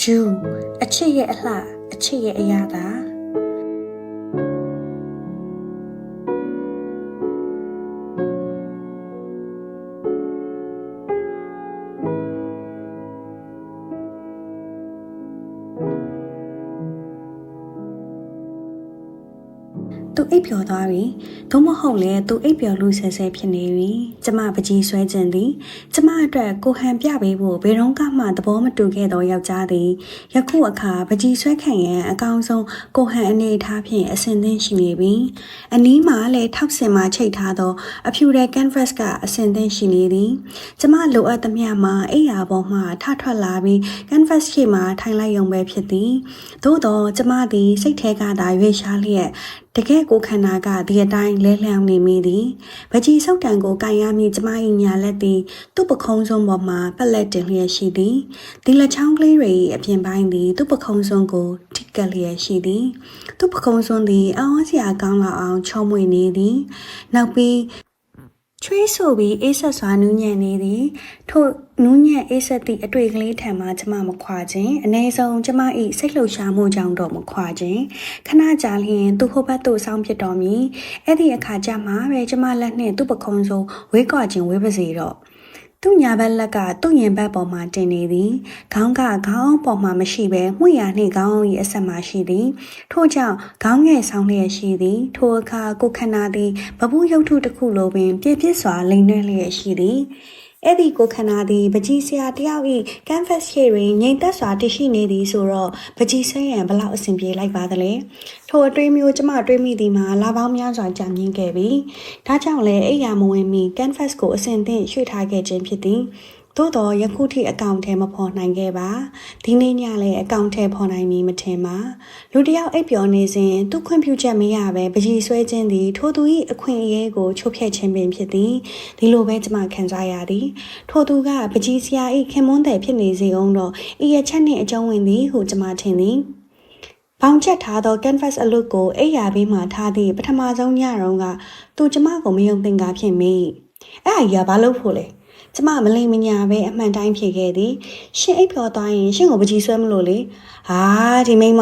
ဂျူးအချစ်ရဲ့အလှအချစ်ရဲ့အရာသာသူအိပ်ပျော်သွားပြီသို့မဟုတ်လဲသူအိပ်ပျော်လို့ဆဲဆဲဖြစ်နေပြီကျမပကြီးဆွဲခြင်းသည်ကျမအတွက်ကိုဟန်ပြပေးဖို့ဘယ်တော့မှသဘောမတူခဲ့သောယောက်ျားသည်ယခုအခါပကြီးဆွဲခံရန်အကောင်းဆုံးကိုဟန်အနေထားဖြင့်အဆင်သင့်ရှိနေပြီအနီးမှာလည်းထောက်ဆင်မှချိတ်ထားသောအဖြူတဲ့ canvas ကအဆင်သင့်ရှိနေသည်ကျမလိုအပ်သမျှမှာအိယာပေါ်မှထထွက်လာပြီး canvas ရှိမှထိုင်လိုက်ရုံပဲဖြစ်သည်သို့တော့ကျမသည်စိတ်ထဲကသာရွေးရှားလျက်တကယ်ကိုခန္ဓာကဒီအတိုင်းလဲလျောင်းနေမိသည်ပကြီးဆုပ်တံကိုကန်ရမိကျမ၏ညာလက်သည်သူ့ပခုံးစွန်းပေါ်မှပက်လက်တင်လျက်ရှိသည်ဒီလက်ချောင်းကလေးတွေ၏အပြင်ပိုင်းသည်သူ့ပခုံးစွန်းကိုထိကပ်လျက်ရှိသည်သူ့ပခုံးစွန်းသည်အောင်းစရာကောင်းလာအောင်ချုံမွေနေသည်နောက်ပြီး ချွေးဆိုပြီးအေးဆက်စွာနူးညံ့နေသည်ထို့နူးညံ့အေးဆက်သည့်အတွေ့ကလေးထံမှကျမမခွာခြင်းအ ਨੇ ဆုံးကျမ၏စိတ်လှုပ်ရှားမှုကြောင့်တော့မခွာခြင်းခဏကြာလျင်သူ့ဟိုဘက်သို့ဆောင်းဖြစ်တော်မူအဲ့ဒီအခါကျမှပဲကျမလက်နှင့်သူ့ပခုံးစိုးဝေးကွာခြင်းဝေးပါစေတော့ သူ့ညာဘက်လက်ကသူ့ရင်ဘက်ပေါ်မှာတင်နေသည်ခေါင်းကခေါင်းပေါ်မှာမရှိဘဲမှုရနှင့်ခေါင်း၏အဆက်မှာရှိသည်ထို့ကြောင့်ခေါင်းငယ်ဆောင်လျက်ရှိသည်ထိုအခါကိုခန္ဓာသည်ဗပုရုပ်ထုတစ်ခုလိုပင်ပြည့်ပြည့်စွာလိမ်နှွဲလျက်ရှိသည် အဲ့ဒီကိုခန္ဓာသည်ပကြီးဆရာတယောက်ဤ canvas ရှေ့တွင်ငြိမ်သက်စွာတည်ရှိနေသည်ဆိုတော့ပကြီးဆရန်ဘလောက်အဆင်ပြေလိုက်ပါသလဲထိုအတွေးမျိုးကျမတွေးမိသည်မှာလာပေါင်းများစွာကြာမြင့်ခဲ့ပြီဒါကြောင့်လည်းအိယာမဝင်မီ canvas ကိုအဆင်သင့်ရွှေ့ထားခဲ့ခြင်းဖြစ်သည် သို့တော့ယခုထိအကောင့်ထဲမဖော်နိုင်ခဲ့ပါဒီနေ့ညလည်းအကောင့်ထဲဖော်နိုင်မည်မထင်ပါလူတစ်ယောက်အိပ်ပျော်နေစဉ်သူခွင့်ပြုချက်မရဘဲပကြီးဆွဲခြင်းသည်ထိုသူ၏အခွင့်အရေးကိုချိုးဖျက်ခြင်းပင်ဖြစ်သည်ဒီလိုပဲကျွန်မခံစားရသည်ထိုသူကပကြီးစရာ၏ခင်မွန်းတဲ့ဖြစ်နေစေအောင်တော့ဤရချက်နှင့်အကျုံးဝင်သည်ဟုကျွန်မထင်သည်။ဘောင်ချက်ထားသော canvas အလုပ်ကိုအိယာဘေးမှထားသည့်ပထမဆုံးညတုန်းကသူကျမကိုမယုံသင်ကားဖြစ်မိ။အဲ့အကြီးကဘာလုပ်ဖို့လဲ။ ကျမမလိမ်မညာပဲအမှန်တိုင်းဖြေခဲ့သည်။ရှင်အိပ်ဖြော်သွားရင်ရှင်ကိုပကြီးဆွဲမလို့လေ။ဟာဒီမိမ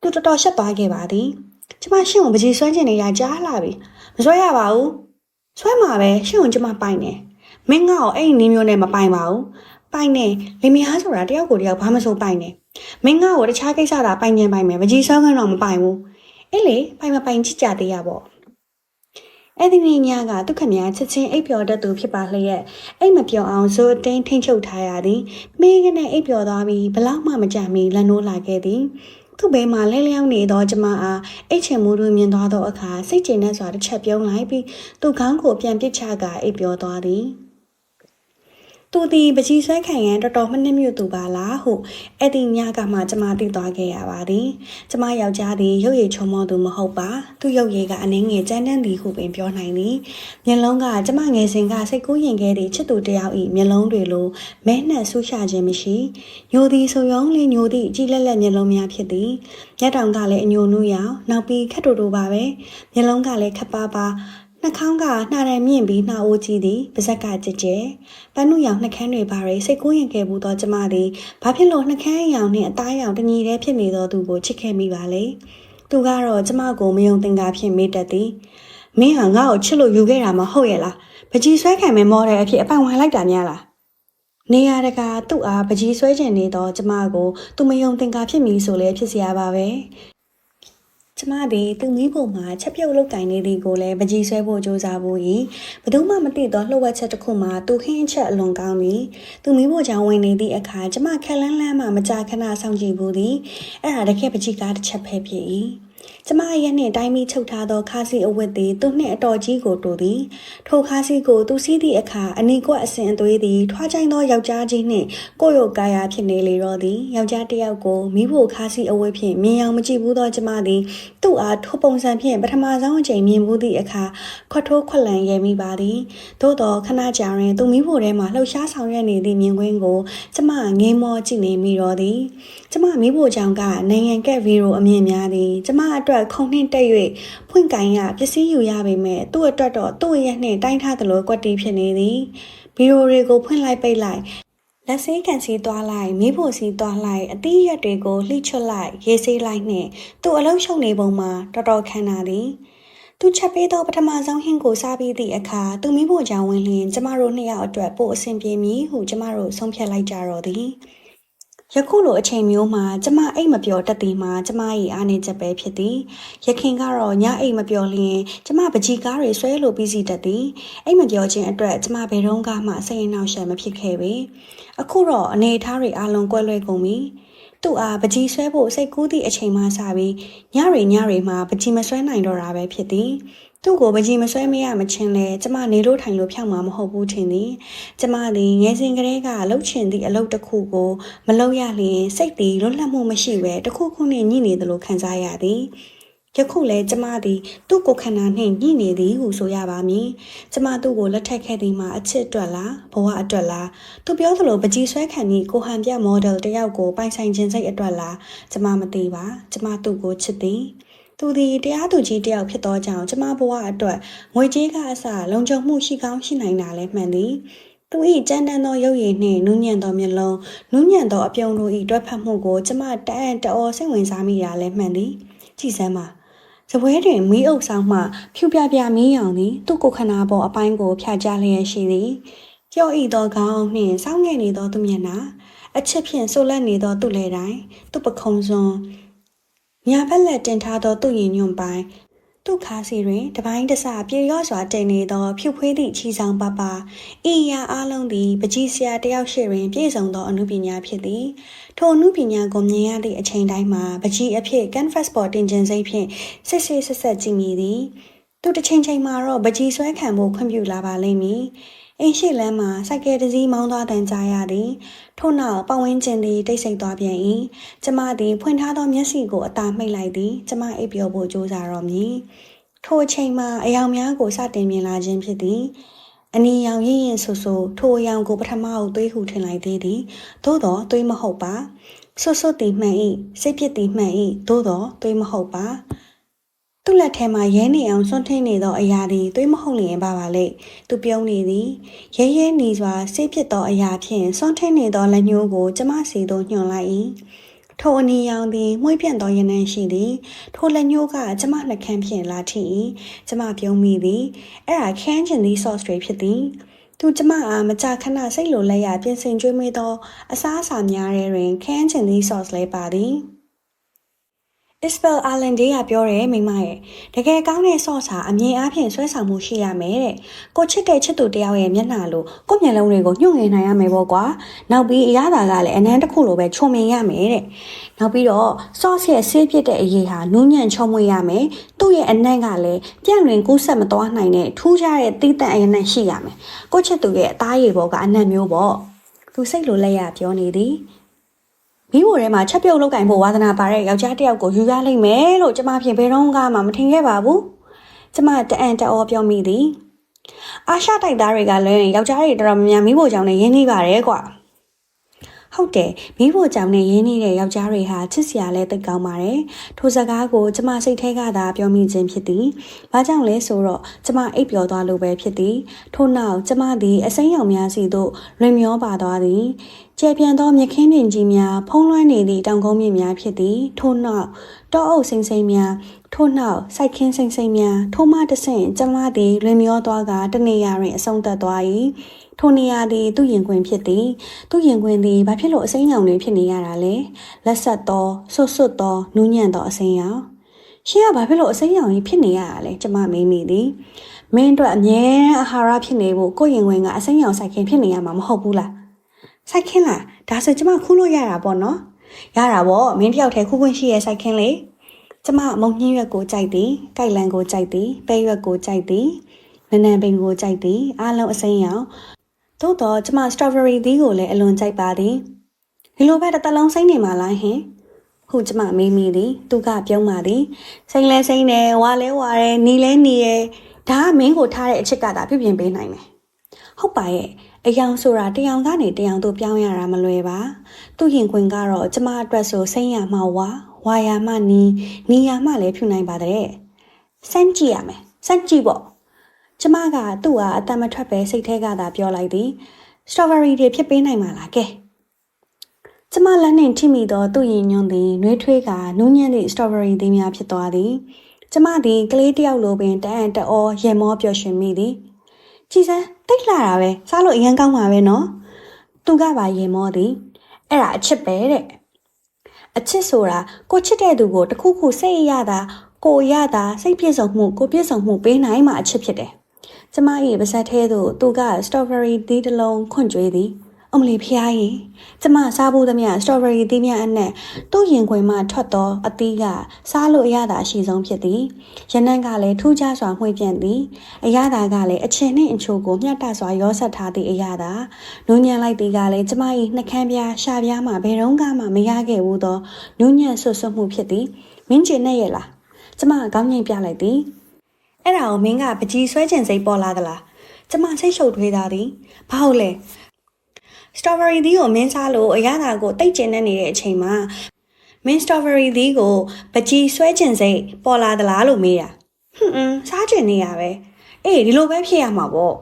သူတော်တော်ရှက်သွားခဲ့ပါသည်။ကျမရှင်ကိုပကြီးဆွဲခြင်းနေရကြားလာပြီ။မဆွဲရပါဘူး။ဆွဲမှာပဲရှင်ကိုကျမပိုင်တယ်။မင်းငါ့ကိုအဲ့ဒီနည်းမျိုးနဲ့မပိုင်ပါဘူးပိုင်နေလင်မယားဆိုတာတယောက်ကိုတယောက်ဘာမှမဆိုပိုင်နေမင်းငါ့ကိုတခြားကိစ္စတာပိုင်ခြင်းပိုင်မယ်မကြီးစောင်းကတော့မပိုင်ဘူးအဲ့လေပိုင်မပိုင်ချစ်ကြသေးရပေါ့ အဲ့ဒီနေ့ညကဒုက္ခမြချက်ချင်းအိပ်ပျော်တတ်သူဖြစ်ပါလျက်အိပ်မပျော်အောင်ဇိုအတင်းထိန်ချုပ်ထားရသည်မိကနဲ့အိပ်ပျော်သွားပြီးဘလောက်မှမကြမီလန်နိုးလာခဲ့သည်သူ့ဘေးမှာလဲလျောင်းနေသောကျမအားအိတ်ချင်မှုတို့မြင်သွားသောအခါစိတ်ကျဉ်နဲ့စွာတစ်ချက်ပြုံးလိုက်ပြီးသူ့ခေါင်းကိုပြန်ပစ်ချကအိပ်ပျော်သွားသည် သူဒီပကြီးဆွဲခံရန်တော်တော်မနှိမ့်မြူသူပါလားဟုအဲ့ဒီညကမှကျမသိသွားခဲ့ရပါသည်ကျမယောက်ျားသည်ရုပ်ရည်ချုံမောသူမဟုတ်ပါသူရုပ်ရည်ကအနှင်းငယ်ကြမ်းတမ်းသည်ဟုပင်ပြောနိုင်သည်မျက်လုံးကကျမငယ်စဉ်ကစိတ်ကူးရင်ခဲ့သည့်ချစ်သူတစ်ယောက်၏မျက်လုံးတွေလိုမဲနှံ့ဆူရှာခြင်းမရှိညိုသည်ဆိုရုံလေးညိုသည့်ကြည်လက်လက်မျက်လုံးများဖြစ်သည်မျက်တောင်ကလည်းအညိုနုရောင်နောက်ပြီးခက်တူတူပါပဲမျက်လုံးကလည်းခပ်ပါပါ နှာခေါင်းကနှာရံမြင့်ပြီးနှာအိုးကြီးသည်ပါးစပ်ကကြကြဲပန်းနုရောင်နှာခမ်းတွေပါရိစိတ်ကိုရင်ခဲ့ဘူးသောကျမသည်ဘာဖြစ်လို့နှာခမ်းရောင်နှင့်အသားရောင်တညီတည်းဖြစ်နေသောသူကိုချစ်ခဲ့မိပါလဲသူကတော့ကျမကိုမယုံသင်္ကာဖြင့်မေးတတ်သည်မင်းဟာငါ့ကိုချစ်လို့ယူခဲ့တာမဟုတ်ရဲ့လားပကြီးဆွဲခံမဲ့မော်ဒယ်အဖြစ်အပိုင်ဝင်လိုက်တာများလားနေရတကသူ့အားပကြီးဆွဲကျင်နေတော့ကျမကိုသူမယုံသင်္ကာဖြစ်မည်ဆိုလဲဖြစ်စရာပါပဲ ကျမသည်သူမိဖို့မှာချက်ပြုတ်လုတ်ကင်နေသည်ကိုလည်းပကြီးဆွဲဖို့ကြိုးစားဖို့၏ဘယ်သူမှမသိသောလှုပ်ဝက်ချက်တစ်ခုမှာသူဟင်းချက်အလွန်ကောင်းသည်သူမိဖို့ကြောင့်ဝင်နေသည့်အခါကျမခက်လန်းလန်းမှမကြာခဏဆောင်ကြည့်ဘူးသည်အဲ့ဒါတကယ်ပကြီးကားတစ်ချက်ပဲဖြစ်၏ ကျမရဲ့နှင့်တိုင်းပြီးချုပ်ထားသောခါးစီအဝတ်သည်သူနှင့်အတော်ကြီးကိုတူသည်ထိုခါးစီကိုသူစီးသည့်အခါအနီကွက်အစင်အသွေးသည်ထွားချိုင်းသောယောက်ျားကြီးနှင့်ကိုယ့်ရုပ်ကာယဖြစ်နေလေတော့သည်ယောက်ျားတစ်ယောက်ကိုမိဖို့ခါးစီအဝတ်ဖြင့်မြင်အောင်မကြည့်ဘူးသောကျမသည်သူ့အားထိုပုံစံဖြင့်ပထမဆုံးအချိန်မြင်မှုသည့်အခါခွတ်ထိုးခွက်လန်ရမိပါသည်သို့တော့ခဏကြာရင်သူမိဖို့ထဲမှလှုပ်ရှားဆောင်ရွက်နေသည့်မြင်ကွင်းကိုကျမငေးမောကြည့်နေမိတော့သည်ကျမမိဖို့ကြောင့်ကနိုင်ငံကက်ဗီရိုအမြင်များသည်ကျမအတွက်ခုံနှင့်တက်၍ဖွင့်ကင်ရပစ္စည်းယူရပေမဲ့သူ့အတွက်တော့သူ့ရဲ့နှင့်တိုင်းထားသလိုကွက်တီဖြစ်နေသည်ဗီဒီယိုတွေကိုဖွင့်လိုက်ပိတ်လိုက်လက်ဆေးကန်စီသွားလိုက်မိဖို့စီသွားလိုက်အသီးရက်တွေကိုလှိချွတ်လိုက်ရေးဆေးလိုက်နှင့်သူ့အလုံးရှုံနေပုံမှာတော်တော်ခံတာသည်သူချက်ပေးသောပထမဆုံးဟင်းကိုစားပြီးသည့်အခါသူမိဖို့ကြောင့်ဝင်လျင်ကျမတို့နှစ်ယောက်အတွက်ပို့အဆင်ပြေမည်ဟုကျမတို့ဆုံးဖြတ်လိုက်ကြတော့သည် ယခုလိုအချိန်မျိုးမှာကျမအိတ်မပျော်တတ်သည်မှာကျမ၏အားနေချက်ပဲဖြစ်သည်ရခင်ကတော့ညအိတ်မပျော်လျင်ကျမပကြီးကားတွေဆွဲလိုပြီးစီတတ်သည်အိတ်မပျော်ခြင်းအတွက်ကျမဘယ်တော့မှစိတ်အနှောက်အယှက်မဖြစ်ခဲ့ပေအခုတော့အနေအထားတွေအလုံးကွဲလွဲကုန်ပြီသူ့အားပကြီးဆွဲဖို့စိတ်ကူးသည့်အချိန်မှစပြီးညရီညရီမှာပကြီးမဆွဲနိုင်တော့တာပဲဖြစ်သည် သူ့ကိုပကြီးမဆွဲမရမချင်းလဲကျမနေလို့ထိုင်လို့ဖြောက်မှာမဟုတ်ဘူးထင်သည်ကျမသည်ငယ်စဉ်ကတည်းကလှုပ်ချင်သည့်အလုပ်တစ်ခုကိုမလုပ်ရလျင်စိတ်သည်လွတ်လပ်မှုမရှိပဲတစ်ခုခုနှင့်ညှိနေသလိုခံစားရသည်ယခုလဲကျမသည်သူ့ကိုယ်ခန္ဓာနှင့်ညှိနေသည်ဟုဆိုရပါမည်ကျမသူ့ကိုလက်ထပ်ခဲ့သည်မှာအချစ်အတွက်လားဘဝအတွက်လားသူပြောသလိုပကြီးဆွဲခံပြီးကိုဟန်ပြမော်ဒယ်တယောက်ကိုပိုင်ဆိုင်ခြင်းစိတ်အတွက်လားကျမမသိပါကျမသူ့ကိုချစ်သည် သူသည်တရားသူကြီးတယောက်ဖြစ်သောကြောင့်ကျမဘဝအတွက်ငွေကြေးကအစလုံခြုံမှုရှိကောင်းရှိနိုင်တာလည်းမှန်သည်သူ၏ကြမ်းတမ်းသောရုပ်ရည်နှင့်နူးညံ့သောမျက်လုံးနူးညံ့သောအပြုံတို့၏တွဲဖက်မှုကိုကျမတအံ့တအော်စိတ်ဝင်စားမိတာလည်းမှန်သည်ကြည်စမ်းပါစပွဲတွင်မီးအုပ်ဆောင်မှဖြူပြပြမီးရောင်သည်သူ့ကိုယ်ခန္ဓာပေါ်အပိုင်းကိုဖြာချလျက်ရှိသည်ကြော့ဤသောခေါင်းနှင့်စောင်းငယ်နေသောသူမျက်နှာအချစ်ဖြင့်ဆိုလက်နေသောသူ့လေတိုင်းသူ့ပခုံးစွန်း ညာဘက်လက်တင်ထားသောသူ့ရင်ညွန့်ပိုင်းသူ့ခါစီတွင်တပိုင်းတစပြေရော့စွာတင်နေသော ဖြူဖွေးသည့်ချီဆောင်ပပဤရာအလုံးသည်ပကြီးဆရာတယောက်ရှိတွင် ပြည့်စုံသောအမှုပညာဖြစ်သည်ထိုအမှုပညာကိုမြင်ရသည့်အချိန်တိုင်းမှာပကြီးအဖြစ် canvas ပေါ်တင်ခြင်းစိတ်ဖြင့်စစ်စစ်ဆက်ဆက်ကြည့်မိသည်သူတစ်ချိန်ချိန်မှာတော့ပကြီးဆွဲခံဖို့ခွင့်ပြုလာပါလိမ့်မည် အင်းရှိလမ်းမှာစိုက်ကယ်တစ်စီးမောင်းသွားတန်ကြားရသည်ထို့နောက်ပဝင်းကျင်သည်တိတ်ဆိတ်သွားပြန်၏ကျမသည်ဖွင့်ထားသောမျက်စိကိုအသာမှိတ်လိုက်သည်ကျမအိပ်ပျော်ဖို့ကြိုးစားတော့မည်ထိုအချိန်မှာအယောင်များကိုစတင်မြင်လာခြင်းဖြစ်သည်အနီရောင်ရင်ရင်ဆူဆူထိုအယောင်ကိုပထမအုပ်သွေးဟုထင်လိုက်သေးသည်သို့တော့သွေးမဟုတ်ပါဆွတ်ဆွတ်တီမှန်၏စိတ်ပြစ်တီမှန်၏သို့တော့သွေးမဟုတ်ပါ သူ့လက်ထဲမှာရဲနေအောင်စွန့်ထင်းနေသောအရာသည်သွေးမဟုတ်လျင်ပါပါလေသူပြုံးနေသည်ရဲရဲနေစွာစိတ်ဖြစ်သောအရာဖြင့်စွန့်ထင်းနေသောလက်ညှိုးကိုကျမစီသို့ညှွန်လိုက်၏ထိုအနီရောင်သည်မှုှပြန့်သောရနံရှိသည်ထိုလက်ညှိုးကကျမနှကန်းဖြင့်လာထိ၏ကျမပြုံးမိသည်အဲ့ဒါခန်းချင်သည့် sauce တွေဖြစ်သည်သူကျမအားမကြာခဏစိတ်လိုလက်ရပြင်ဆင်ကြွေးမေးသောအစားအစာများထဲတွင်ခန်းချင်သည့် sauce လည်းပါသည် Isabel Allen ဒေးကပြောတယ်မိမရဲ့တကယ်ကောင်းတဲ့ sauce ဟာအမြင်အားဖြင့်ဆွဲဆောင်မှုရှိရမယ်တဲ့ကိုချစ်တဲ့ချစ်သူတယောက်ရဲ့မျက်နှာလိုကိုမျက်လုံးတွေကိုညှို့ငယ်နိုင်ရမယ်ပေါ့ကွာနောက်ပြီးအရသာကလည်းအနမ်းတစ်ခုလိုပဲချုံမြင်ရမယ်တဲ့နောက်ပြီးတော့ sauce ရဲ့ဆေးပြစ်တဲ့အရေးဟာနူးညံ့ချုံမွေရမယ်သူ့ရဲ့အနံ့ကလည်းပြန့်လွင်ကူးဆက်မသွားနိုင်တဲ့ထူးခြားတဲ့တီးတန့်အရနံ့ရှိရမယ်ကိုချစ်သူရဲ့အသားရည်ပေါ်ကအနံ့မျိုးပေါ့သူစိတ်လိုလက်ရပြောနေသည် မိဖို့ထဲမှာချက်ပြုတ်လောက်ကင်ဖို့ဝါသနာပါတဲ့ယောက်ျားတစ်ယောက်ကိုယူရလိမ့်မယ်လို့ကျမဖြင့်ဘယ်တော့မှမထင်ခဲ့ပါဘူးကျမတအံတအောပြောမိသည်အာရှတိုက်သားတွေကလည်းယောက်ျားတွေတော်တော်များများမိဖို့ကြောင့်လည်းရင်းနှီးပါတယ်ကွာ ဟုတ်တယ်မိဖို့ကြောင့်နဲ့ရင်းနှီးတဲ့ယောက်ျားတွေဟာချစ်စရာလဲသိကောင်းပါတယ်ထိုစကားကိုကျမစိတ်ထဲကသာပြောမိခြင်းဖြစ်သည်ဘာကြောင့်လဲဆိုတော့ကျမအိပ်ပျော်သွားလို့ပဲဖြစ်သည်ထို့နောက်ကျမသည်အစိမ်းရောင်များစီသို့လွင်မျောပါသွားသည်ကျဲပြန်သောမြခင်းပင်ကြီးများဖုံးလွှမ်းနေသည့်တောင်ကုန်းမြင့်များဖြစ်သည်ထို့နောက်တောအုပ်စိမ့်စိမ့်များထို့နောက်စိုက်ခင်းစိမ့်စိမ့်များထို့မှတဆင့်ကျမသည်လွင်မျောသွားကတနေရာတွင်အဆုံးသတ်သွား၏ ထိုနေရာသည်သူ့ရင်ခွင်ဖြစ်သည်သူ့ရင်ခွင်သည်ဘာဖြစ်လို့အစိမ်းရောင်တွေဖြစ်နေရတာလဲလက်ဆက်သောဆွတ်ဆွတ်သောနူးညံ့သောအစိမ်းရောင်ရှင်ကဘာဖြစ်လို့အစိမ်းရောင်ကြီးဖြစ်နေရတာလဲကျမမေးမိသည်မင်းတို့အမြဲအာဟာရဖြစ်နေဖို့ကိုယ့်ရင်ခွင်ကအစိမ်းရောင်စိုက်ခင်းဖြစ်နေရမှာမဟုတ်ဘူးလားစိုက်ခင်းလားဒါဆိုကျမခူးလို့ရတာပေါ့နော်ရတာပေါ့မင်းတယောက်တည်းခူးခွင့်ရှိရဲ့စိုက်ခင်းလေကျမမုံညင်းရွက်ကိုကြိုက်သည်ကြိုက်လန်ကိုကြိုက်သည်ပဲရွက်ကိုကြိုက်သည်နနံပင်ကိုကြိုက်သည် အားလုံးအစိမ်းရောင် သို့တော့ကျမ strawberry သီးကိုလည်းအလွန်ကြိုက်ပါသည်ဒီလိုပဲတစ်သက်လုံးစိမ့်နေမှာလားဟင်ဟုကျမမေးမိသည်သူကပြုံးပါသည်စိမ့်လဲစိမ့်တယ်ဝါလဲဝါတယ်နီလဲနီရဲ့ဒါကမင်းကိုထားတဲ့အချစ်ကသာပြုပြင်ပေးနိုင်မယ်ဟုတ်ပါရဲ့အယောင်ဆိုတာတယောင်ကနေတယောင်သို့ပြောင်းရတာမလွယ်ပါသူ့ရင်ခွင်ကတော့ကျမအတွက်ဆိုစိမ့်ရမှဝါဝါယာမှနီးနီးယာမှလည်းဖြူနိုင်ပါတဲ့စမ်းကြည့်ရမယ်စမ်းကြည့်ပေါ့ ကျမကသူ့ဟာအတန်မထွက်ပဲစိတ်ထဲကသာပြောလိုက်သည်စတော်ဘယ်ရီတွေဖြစ်ပေးနိုင်မှာလားကဲကျမလက်နှင့်ထိမိသောသူ့ရင်ညွန့်သည်နှွေးထွေးကနူးညံ့သည့်စတော်ဘယ်ရီသည်များဖြစ်သွားသည်ကျမသည်ကလေးတစ်ယောက်လိုပင်တအံ့တအောရေမောပျော်ရွှင်မိသည်ကြည်စမ်းတိတ်လာတာပဲစားလို့အရင်ကောင်းပါပဲနော်သူကပါရေမောသည်အဲ့ဒါအချစ်ပဲတဲ့အချစ်ဆိုတာကိုချစ်တဲ့သူကိုတခုခုစိတ်ရတာကိုရတာစိတ်ပြည့်စုံမှုကိုပြည့်စုံမှုပေးနိုင်မှအချစ်ဖြစ်တယ် ကျမ၏ပါဇက်ထဲသို့သူကစတော်ဘယ်ရီသီးတစ်လုံးခွန့်ကြွေးသည်အမလီဖျားရင်ကျမစားဖို့သမျှစတော်ဘယ်ရီသီးများအနက်သူ့ရင်ခွင်မှထွက်သောအသီးကစားလို့အရသာအရှိဆုံးဖြစ်သည်ရနံ့ကလည်းထူးခြားစွာမှွေပြန့်သည်အရသာကလည်းအချင်နှင့်အချိုကိုမျှတစွာရောဆက်ထားသည့်အရသာနူးညံ့လိုက်သည်ကလည်းကျမ၏နှကန်းပြားရှာပြားမှဘယ်တော့မှမရခဲ့ဘူးသောနူးညံ့ဆွတ်ဆွတ်မှုဖြစ်သည်မင်းကျင်နဲ့ရဲ့လားကျမကောင်းငိမ့်ပြလိုက်သည် အဲ့ဒါကိုမင်းကပကြီးဆွဲကျင်စိတ်ပေါ်လာသလားကျမစိတ်ရှုပ်ထွေးတာသည်ဘာဟုတ်လဲစတော်ဘယ်ရီသီးကိုမင်းစားလို့အရသာကိုတိတ်ကျင်နေတဲ့အချိန်မှာမင်းစတော်ဘယ်ရီသီးကိုပကြီးဆွဲကျင်စိတ်ပေါ်လာသလားလို့မေးတာဟွန်းအင်းစားကျင်နေရပဲအေးဒီလိုပဲဖြစ်ရမှာပေါ့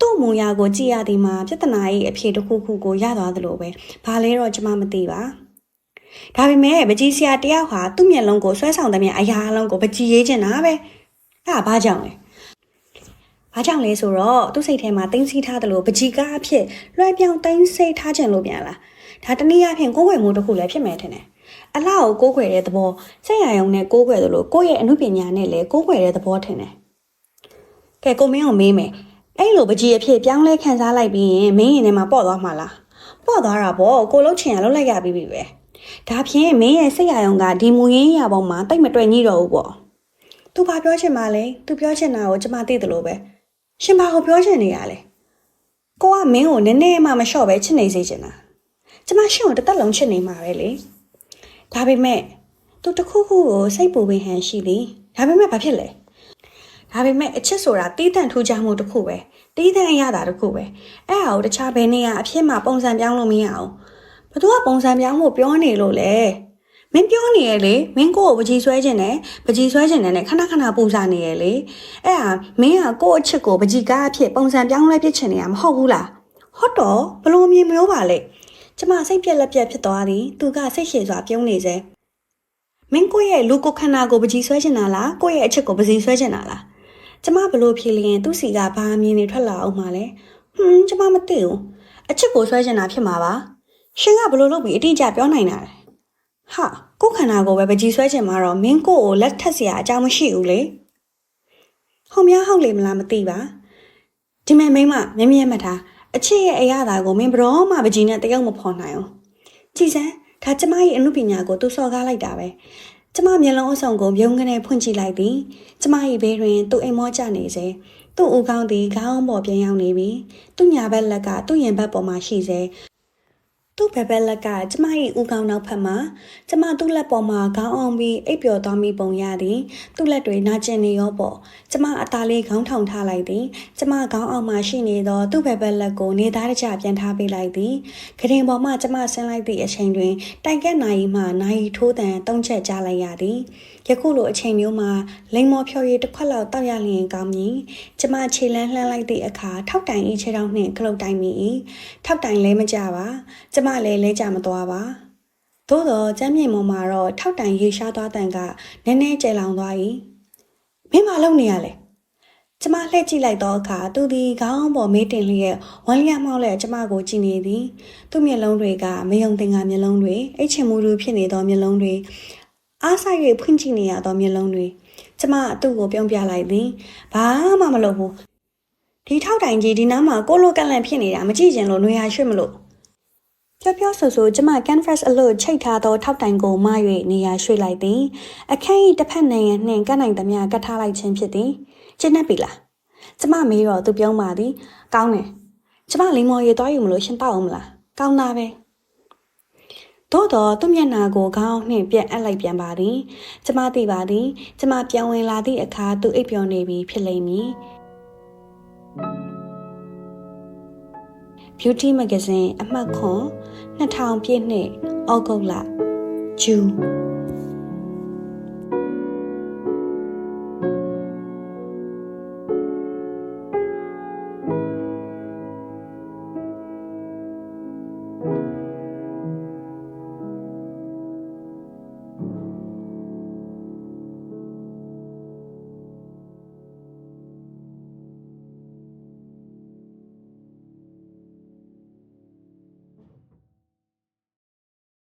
သူ့မူရာကိုကြည့်ရသည်မှာပြဿနာ၏အဖြေတစ်ခုခုကိုရသွားသလိုပဲဘာလဲတော့ကျမမသိပါဒါပေမဲ့ပကြီးဆရာတယောက်ဟာသူ့မျက်လုံးကိုဆွဲဆောင်တဲ့မြအရာအလုံးကိုပကြီးရေးချင်တာပဲ အဲ့ဒါဘာကြောင့်လဲဘာကြောင့်လဲဆိုတော့သူ့စိတ်ထဲမှာတင်းစီထားတယ်လို့ပကြီးကားအဖြစ်လွှဲပြောင်းတင်းစိတ်ထားချင်လို့ပြန်လာဒါတနည်းအားဖြင့်ကိုယ်ွယ်မှုတစ်ခုလည်းဖြစ်မယ်ထင်တယ်အလားကိုကိုယ်ွယ်တဲ့သဘောစိတ်ရယုံနဲ့ကိုယ်ွယ်သလိုကိုယ့်ရဲ့အမှုပညာနဲ့လည်းကိုယ်ွယ်တဲ့သဘောထင်တယ်ကဲကိုမင်းကိုမေးမယ်အဲ့လိုပကြီးအဖြစ်ပြောင်းလဲခံစားလိုက်ပြီးရင်မင်းရင်ထဲမှာပေါ့သွားမှာလားပေါ့သွားတာပေါ့ကိုလုံးချင်ရလုံးလိုက်ရပြီးပြီပဲဒါဖြင့်မင်းရဲ့စိတ်ရယုံကဒီမူရင်းရပုံမှာတိတ်မတွေ့ညိတော့ဘူးပေါ့ သူဘာပြောချင်မှလဲသူပြောချင်တာကိုကျမသိတယ်လို့ပဲရှင်ဘာကိုပြောချင်နေရလဲကိုကမင်းကိုနည်းနည်းမှမလျှော့ပဲချစ်နေစေချင်တာကျမရှင်ကိုတစ်သက်လုံးချစ်နေမှာပဲလေဒါပေမဲ့သူတခုခုကိုစိတ်ပူပင်ဟန်ရှိသည်ဒါပေမဲ့ဘာဖြစ်လဲဒါပေမဲ့အချစ်ဆိုတာတီးတန့်ထူးခြားမှုတစ်ခုပဲတီးတန့်အရတာတစ်ခုပဲအဲ့ဟာကိုတခြားဘယ်နေရာအဖြစ်မှပုံစံပြောင်းလို့မရအောင်ဘသူကပုံစံပြောင်းဖို့ပြောနေလို့လဲ မင်းပြောနေရလေမင်းကိုကိုပကြီးဆွဲခြင်းနဲ့ပကြီးဆွဲခြင်းနဲ့ခဏခဏပူစားနေရလေအဲ့ဟာမင်းကကို့အချစ်ကိုပကြီးကားအဖြစ်ပုံစံပြောင်းလဲပြစ်ချင်နေရမဟုတ်ဘူးလားဟုတ်တော့ဘလို့မြင်မျိုးပါလေကျမစိတ်ပြက်လက်ပြက်ဖြစ်သွားသည်သူကစိတ်ရှည်စွာပြုံးနေစေမင်းကိုရဲ့လူကိုခန္ဓာကိုပကြီးဆွဲချင်တာလားကိုရဲ့အချစ်ကိုပကြီးဆွဲချင်တာလားကျမဘလို့ဖြေလျင်သူ့စီကဘာမြင်နေထွက်လာအောင်မလဲဟွန်းကျမမသိဘူးအချစ်ကိုဆွဲချင်တာဖြစ်မှာပါရှင်ကဘလို့လုပ်ပြီးအတိအကျပြောနိုင်တာလဲ ဟာကိုခန္ဓာကိုပဲပကြီးဆွဲချင်မှာတော့မင်းကိုကိုလက်ထက်စရာအကြောင်းမရှိဘူးလေဟုတ်များဟုတ်လေမလားမသိပါဒီမဲ့မိမမြမြမထားအချစ်ရဲ့အရာသာကိုမင်းဘရောမှပကြီးနဲ့တယောက်မဖော်နိုင်အောင်ကြည်စမ်းဒါကျမရဲ့အမှုပညာကိုသူစော်ကားလိုက်တာပဲကျမမျက်လုံးအစုံကိုမြုံကနေဖွင့်ကြည့်လိုက်သည်ကျမ၏ဘေးတွင်သူ့အိမ်မောကျနေစေသူ့ဦးခေါင်းသည်ခေါင်းပေါ်ပြန်ရောက်နေပြီသူ့ညာဘက်လက်ကသူ့ရင်ဘက်ပေါ်မှာရှိစေ သူ့ဘက်ဘက်လက်ကကျမ၏ဦးကောင်းနောက်ဖက်မှာကျမသူ့လက်ပေါ်မှာခေါင်းအောင်ပြီးအိပ်ပျော်သွားမိပုံရသည်သူ့လက်တွေနာကျင်နေရောပေါ့ကျမအသားလေးခေါင်းထောင်ထားလိုက်သည်ကျမခေါင်းအောင်မှာရှိနေသောသူ့ဘက်ဘက်လက်ကိုနေသားတကြပြန်ထားပေးလိုက်သည်ခရင်ပေါ်မှကျမဆင်းလိုက်သည့်အချိန်တွင်တိုင်ကက်နိုင်မှနိုင်ထိုးတန်တုံးချက်ကြားလိုက်ရသည်ယခုလိုအချိန်မျိုးမှာလိမ်မော်ဖြော်ရည်တစ်ခွက်လောက်တောက်ရလျင်ကောင်းမည်ကျမခြေလန်းလှမ်းလိုက်သည့်အခါထောက်တိုင်ဤခြေထောက်နှင့်ခလုတ်တိုင်မိ၏ထောက်တိုင်လဲမကြပါကျမလည်းလဲကြမသွားပါသို့တော့ကျမ်းမြေပေါ်မှာတော့ထောက်တိုင်ရေရှားသွားတန်ကနည်းနည်းကျဲလောင်သွား၏မင်းမလုပ်နေရလဲကျမလှည့်ကြည့်လိုက်တော့အခါသူသည်ခေါင်းပေါ်မေးတင်လျက်ဝမ်းလျက်မောက်လက်ကျမကိုကြည့်နေသည်သူ့မျက်လုံးတွေကမယုံသင်္ကာမျက်လုံးတွေအိတ်ချင်မှုလူဖြစ်နေသောမျက်လုံးတွေအားဆိုင်၍ဖွင့်ကြည့်နေရသောမျက်လုံးတွေကျမသူ့ကိုပြုံးပြလိုက်သည်ဘာမှမလုပ်ဘူးဒီထောက်တိုင်ကြီးဒီနားမှာကိုလိုကန့်လန့်ဖြစ်နေတာမကြည့်ကျင်လို့နှွေရရွှေ့မလို့ ပြောပြောဆိုဆိုကျမ canvas အလို့ချိတ်ထားသောထောက်တိုင်ကိုမ၍နေရာရွှေ့လိုက်သည်အခန်း၏တစ်ဖက်နိုင်ငံနှင့်ကန့်နိုင်သမျှကတ်ထားလိုက်ခြင်းဖြစ်သည်ကျင်းနေပြီလားကျမမေးတော့သူပြုံးပါသည်ကောင်းတယ်ကျမလိမ္မော်ရေသွားယူမလို့ရှင်တောက်အောင်မလားကောင်းတာပဲသို့တော့သူ့မျက်နှာကိုခေါင်းနှင့်ပြန်အပ်လိုက်ပြန်ပါသည်ကျမသိပါသည်ကျမပြန်ဝင်လာသည့်အခါသူအိပ်ပျော်နေပြီဖြစ်လိမ့်မည် Beauty Magazine အမှတ်ခွန်2000ပြည့်နှစ်ဩဂုတ်လဂျူ